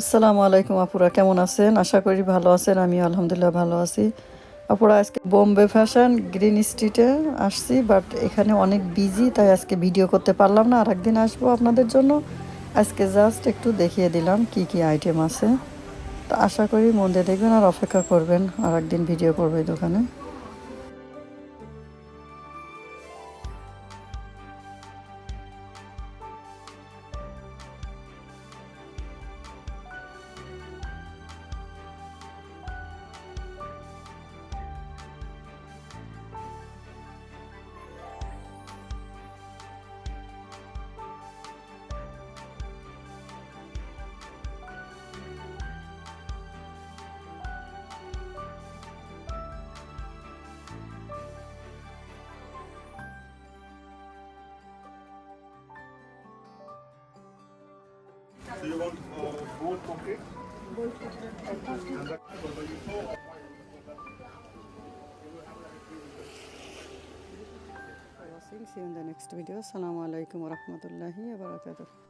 আসসালামু আলাইকুম আপুরা, কেমন আছেন? আশা করি ভালো আছেন আমি আলহামদুলিল্লাহ ভালো আছি। আপুরা, আজকে বোম্বে ফ্যাশন গ্রিন স্ট্রিটে আসছি, বাট এখানে অনেক বিজি, তাই আজকে ভিডিও করতে পারলাম না আর একদিন আসব আপনাদের জন্য। আজকে জাস্ট একটু দেখিয়ে দিলাম কি কি আইটেম আছে। তো আশা করি মন দেখবেন আর অপেক্ষা করবেন আর একদিন ভিডিও করব এই দোকানে। Want uh, both pocket? watching. See you in the next video. Assalamu alaikum wa rahmatullahi wa barakatuh.